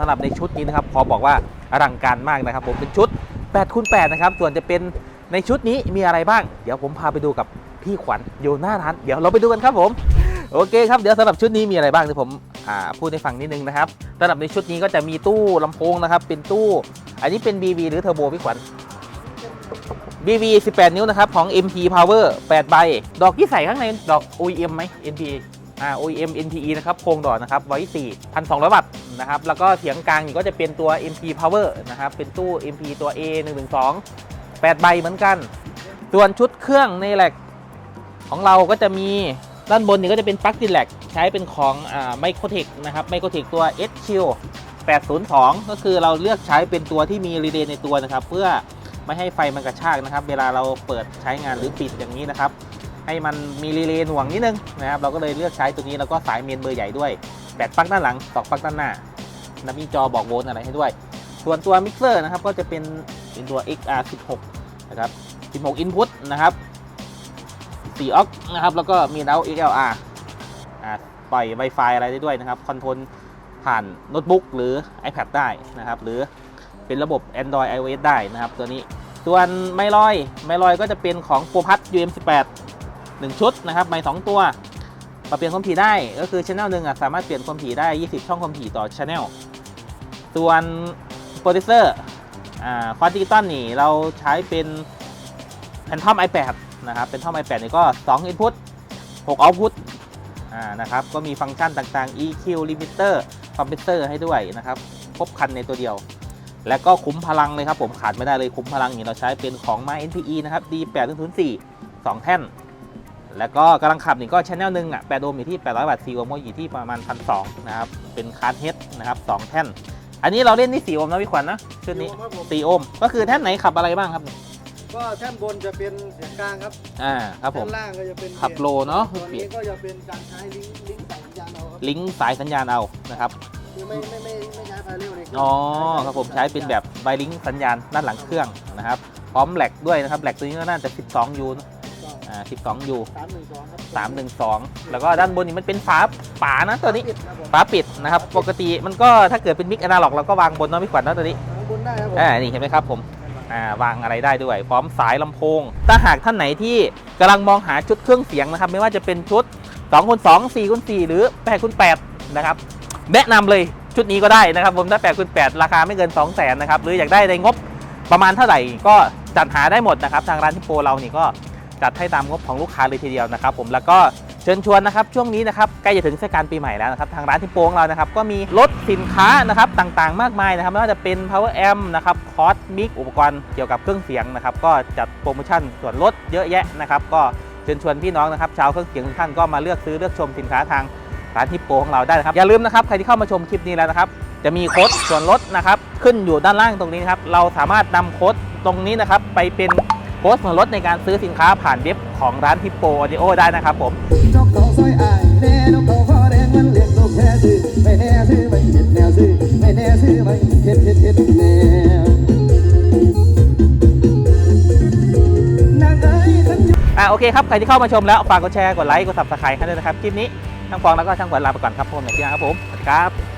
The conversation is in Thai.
สำหรับในชุดนี้นะครับพอบอกว่าอลังการมากนะครับ ผมเป็นชุด8คูณ8นะครับส่วนจะเป็นในชุดนี้มีอะไรบ้าง เดี๋ยวผมพาไปดูกับพี่ขวัญอยู่หน้าร้านเดี๋ยวเราไปดูกันครับผมโอเคครับเดี๋ยวสำหรับชุดนี้มีอะไรบ้างเดี๋ยวผมอ่าพูดให้ฟังนิดนึงนะครับสำหรับในชุดนี้ก็จะมีตู้ลำโพงนะครับ เป็นตู้ อันนี้เป็น BV หรือเทอร์โบพี่ขวัญ BV 18 นิ้วนะครับของ MP Power 8ใบดอกที่ใส่ข้างในดอก OEM ไหม NPE อ่า OEM NPE นะครับโครงดอกนะครับไว้4,200 วัตต์นะครับแล้วก็เสียงกลางนี่ก็จะเป็นตัว MP Power นะครับเป็นตู้ MP ตัว A 1 1 2 8 ใบเหมือนกัน ส่วนชุดเครื่องในแหลกของเราก็จะมีด้านบนนี่ก็จะเป็นปลั๊กตินแหลกใช้เป็นของไมโครเทคนะครับไมโครเทคตัว S Shield 802 ก็คือเราเลือกใช้เป็นตัวที่มีรีเลย์ในตัวนะครับ เพื่อไม่ให้ไฟมันกระชากนะครับ เวลาเราเปิดใช้งานหรือปิดอย่างนี้นะครับ ให้มันมีรีเลย์หน่วงนิดนึงนะครับเราก็เลยเลือกใช้ตัวนี้แล้วก็สายเมนเบอร์ใหญ่ด้วยแปดปลั๊กด้านหลังสองปลั๊กด้านหน้าแล้วมีจอบอกโวลต์อะไรให้ด้วย ส่วนตัวมิกเซอร์นะครับก็จะเป็นเป็นตัว XR16 นะครับ16 input นะครับ4 aux นะครับแล้วก็มี out XLR อ่าปล่อย Wi-Fi อะไรได้ด้วยนะครับคอนโทรลผ่านโน้ตบุ๊กหรือ iPad ได้นะครับหรือเป็นระบบ Android iOS ได้นะครับตัวนี้ ส่วนไมลอยไมลอยก็จะเป็นของโปรพัท UM18 1 ชุดนะครับไมค์2ตัวมาเปลี่ยนความถี่ได้ก็คือช anel หนึ่งอะสามารถเปลี่ยนความถี่ได้ 20 ช่องความถี่ต่อช anel ส่วนโปรดิวเซอร์อ่าควอดิจิตอลนี่เราใช้เป็นแพนทอม iPad นะครับเป็นทอม iPad นี่ก็ 2 input 6 output อ่านะครับก็มีฟังก์ชันต่างๆ EQ limiter compressor ให้ด้วยนะครับครบครันในตัวเดียว และก็คุ้มพลังเลยครับผมขาดไม่ได้เลยคุ้มพลังนี่เราใช้เป็นของมา NPE นะครับ D8 0 4 2 แท่น แล้วก็กำลังขับนี่ก็ชแนลหนึ่งอะ8โอห์มอยู่ที่ 800 วัตต์4โอห์มก็อยู่ที่ประมาณ1,200นะครับ เป็นคาร์ดเฮดนะครับ2แท่น อันนี้เราเล่นที่4โอห์มนะพี่ขวัญนะชุดนี้ครับผม4โอห์มก็คือแท่นไหนขับอะไรบ้างครับก็แท่นบนจะเป็นเสียงกลางครับอ่าครับผมแท่นล่างก็จะเป็นขับโลเนาะตัวนี้ก็จะเป็นการใช้ลิงก์ลิงก์สายสัญญาณเอาครับลิงก์สายสัญญาณเอานะครับคือไม่ไม่ไม่ไม่ใช้ไฟเร็วเลยอ๋อครับผมใช้เป็นแบบไวลิงก์สัญญาณด้านหลังเครื่องนะครับพร้อมแหลกด้วยนะครับแหลกตัวนี้ก็น่าจะ 12ยู อ่า12ยูสามหนึ่งสองครับ312 แล้วก็ด้านบนนี่มันเป็นฝาฝานะตัวนี้ ปิดครับผมฝาปิดนะครับ ปกติมันก็ถ้าเกิดเป็นมิกอนาล็อกเราก็วางบนเนาะพี่ขวัญเนาะตัวนี้ ข้างบนได้ครับผมอ่า นี่เห็นไหมครับผม อ่า วางอะไรได้ด้วย พร้อมสายลำโพง ถ้าหากท่านไหนที่กำลังมองหาชุดเครื่องเสียงนะครับ ไม่ว่าจะเป็นชุด2คูณ2 4คูณ4หรือ8คูณ8นะครับ แนะนำเลยชุดนี้ก็ได้นะครับผมถ้า8คูณ8ราคาไม่เกิน 2 0 0 0 0นนะครับ หรืออยากได้ในงบประมาณเท่าไหร่ก็จัดหาได้หมดนะครับ ทางร้านที่โปรเรานี่ก็ จัดให้ตามงบของลูกค้าเลยทีเดียวนะครับผมแล้วก็เชิญชวนนะครับช่วงนี้นะครับใกล้จะถึงเทศกาลปีใหม่แล้วนะครับทางร้านที่โปรของเรานะครับก็มีลดสินค้านะครับต่างๆ มากมายนะครับไม่ว่าจะเป็น power amp นะครับคอสมิกอุปกรณ์เกี่ยวกับเครื่องเสียงนะครับก็จัดโปรโมชั่นส่วนลดเยอะแยะนะครับก็เชิญชวนพี่น้องนะครับชาวเครื่องเสียงทุกท่านก็มาเลือกซื้อเลือกชมสินค้าทางร้านฮิปโปของเราได้นะครับอย่าลืมนะครับใครที่เข้ามาชมคลิปนี้แล้วนะครับจะมีโค้ดส่วนลดนะครับขึ้นอยู่ด้านล่างตรงนี้นะครับเราสามารถนำโค้ดตรงนี้นะครับไปเป็น โค้ดส่วนลดในการซื้อสินค้าผ่านเว็บของร้านฮิปโปออดิโอได้นะครับผมนกเขาซอยอายแน่นกเขาคอแดงมันเลี้ยงนกแค่ซื้อไม่แน่ซื้อไม่เห็ดแนวซื้อไม่แน่ซื้อไม่เห็ดเห็ดเห็ดแนวนางเอ้ยท่านอ่าโอเคครับ ใครที่เข้ามาชมแล้ว ฝากกดแชร์ กดไลค์ กด subscribe ให้ด้วยนะครับ คลิปนี้ช่างฟองแล้วก็ช่างขวัญลาไปก่อนครับผมในที่หน้าครับผม สวัสดีครับ